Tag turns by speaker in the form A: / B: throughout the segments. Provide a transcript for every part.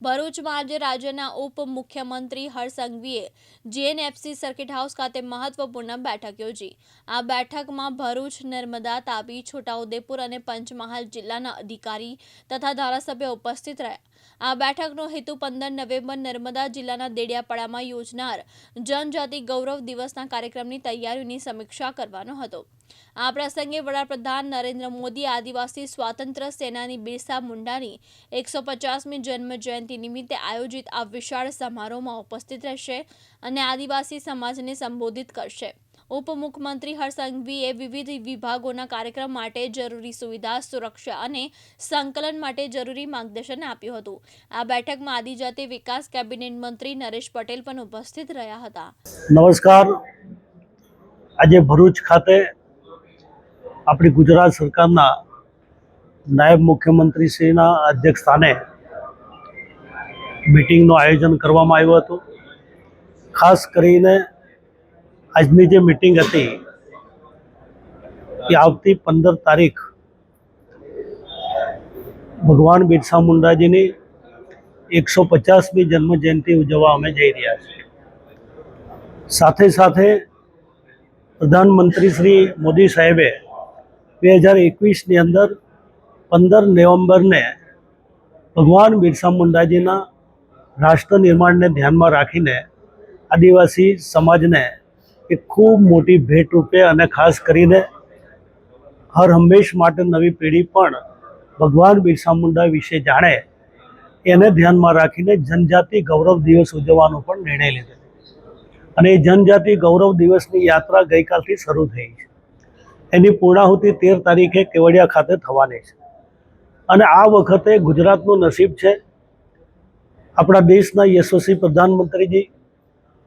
A: ભરૂચમાં આજે રાજ્યના ઉપમુખ્યમંત્રી હર્ષ સંઘવીએ જીએનએફસી સર્કિટ હાઉસ ખાતે મહત્વપૂર્ણ બેઠક યોજી. આ બેઠકમાં ભરૂચ, નર્મદા, તાપી, છોટાઉદેપુર અને પંચમહાલ જિલ્લાના અધિકારી તથા ધારાસભ્ય ઉપસ્થિત રહ્યા. આ બેઠકનો હેતુ પંદર નવેમ્બર નર્મદા જિલ્લાના દેડિયાપાડામાં યોજનાર જનજાતિ ગૌરવ દિવસના કાર્યક્રમની તૈયારીઓની સમીક્ષા કરવાનો હતો. આ પ્રસંગે વડાપ્રધાન નરેન્દ્ર મોદી, આદિવાસી સ્વાતંત્ર્ય સેનાની બિરસા મુંડાની એકસો પચાસમી જન્મ જયંતિ નિમિત્તે આયોજિત આ વિશાળ સમારોહમાં ઉપસ્થિત રહેશે અને આદિવાસી સમાજને સંબોધિત કરશે. ઉપમુખ્યમંત્રી હર્ષસંઘવીએ વિવિધ વિભાગોના કાર્યક્રમ માટે જરૂરી સુવિધા, સુરક્ષા અને સંકલન માટે જરૂરી માર્ગદર્શન આપ્યું હતું. આ બેઠકમાં આદિજાતિ વિકાસ કેબિનેટ મંત્રી નરેશ પટેલ પણ ઉપસ્થિત રહ્યા હતા.
B: નમસ્કાર. આજે ભરૂચ ખાતે આપણી ગુજરાત સરકારના નાયબ મુખ્યમંત્રીશ્રીના અધ્યક્ષ સ્થાને મિટિંગનું આયોજન કરવામાં આવ્યું હતું. ખાસ કરીને આજની જે મિટિંગ હતી, એ આવતી પંદર તારીખ ભગવાન બિરસા મુંડાજીની એકસો પચાસમી જન્મ જયંતિ ઉજવવા અમે જઈ રહ્યા છીએ. સાથે સાથે પ્રધાનમંત્રી શ્રી મોદી સાહેબે બે હજાર એકવીસની અંદર પંદર નવેમ્બરને ભગવાન બિરસા મુંડાજીના રાષ્ટ્ર નિર્માણને ધ્યાનમાં રાખીને આદિવાસી સમાજને એક ખૂબ મોટી ભેટ રૂપે અને ખાસ કરીને હર હંમેશ માટે નવી પેઢી પણ ભગવાન બિરસા મુંડા વિશે જાણે, એને ધ્યાનમાં રાખીને જનજાતિ ગૌરવ દિવસ ઉજવવાનો પણ નિર્ણય લીધો. અને એ જનજાતિ ગૌરવ દિવસની યાત્રા ગઈકાલથી શરૂ થઈ છે. એની પૂર્ણાહુતિ તેર તારીખે કેવડિયા ખાતે થવાની છે. અને આ વખતે ગુજરાતનું નસીબ છે આપણા દેશના યશસ્વી પ્રધાનમંત્રીજી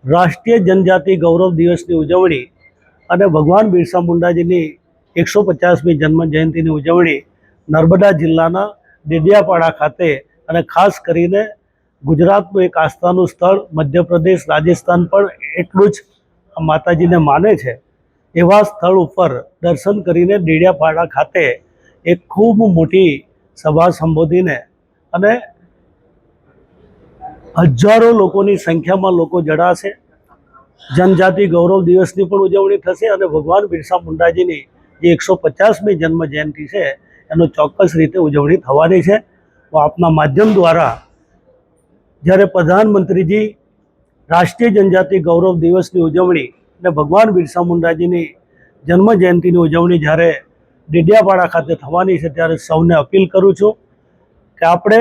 B: રાષ્ટ્રીય જનજાતિ ગૌરવ દિવસની ઉજવણી અને ભગવાન બિરસા મુંડાજીની એકસો પચાસમી જન્મ જયંતિની ઉજવણી નર્મદા જિલ્લાના ડેડિયાપાડા ખાતે અને ખાસ કરીને ગુજરાતનું એક આસ્થાનું સ્થળ મધ્યપ્રદેશ, રાજસ્થાન પણ એટલું જ માતાજીને માને છે. એવા સ્થળ ઉપર દર્શન કરીને ડેડિયાપાડા ખાતે એક ખૂબ મોટી સભા સંબોધીને અને હજારો લોકોની સંખ્યામાં લોકો જડાશે. જનજાતિ ગૌરવ દિવસની પણ ઉજવણી થશે અને ભગવાન બિરસા મુંડાજીની જે એકસો પચાસમી જન્મ જયંતિ છે, એનો ચોક્કસ રીતે ઉજવણી થવાની છે. તો આપના માધ્યમ દ્વારા જ્યારે પ્રધાનમંત્રીજી રાષ્ટ્રીય જનજાતિ ગૌરવ દિવસની ઉજવણી અને ભગવાન બિરસા મુંડાજીની જન્મ જયંતિની ઉજવણી જ્યારે ડેડિયાપાડા ખાતે થવાની છે, ત્યારે સૌને અપીલ કરું છું કે આપણે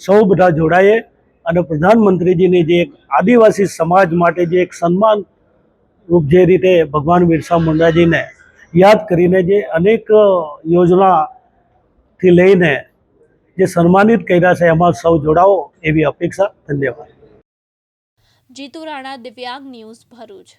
B: સૌ બધા જોડાઈએ. અને પ્રધાનમંત્રીજીની જે એક આદિવાસી સમાજ માટે જે એક સન્માન રૂપ જે રીતે ભગવાન બિરસા મુંડાજીને યાદ કરીને જે અનેક યોજનાથી લઈને જે સન્માનિત કર્યા છે, એમાં સૌ જોડાવો એવી અપેક્ષા. ધન્યવાદ.
A: જીતુ રાણા, દિવ્યાંગ ન્યૂઝ ભરૂચ.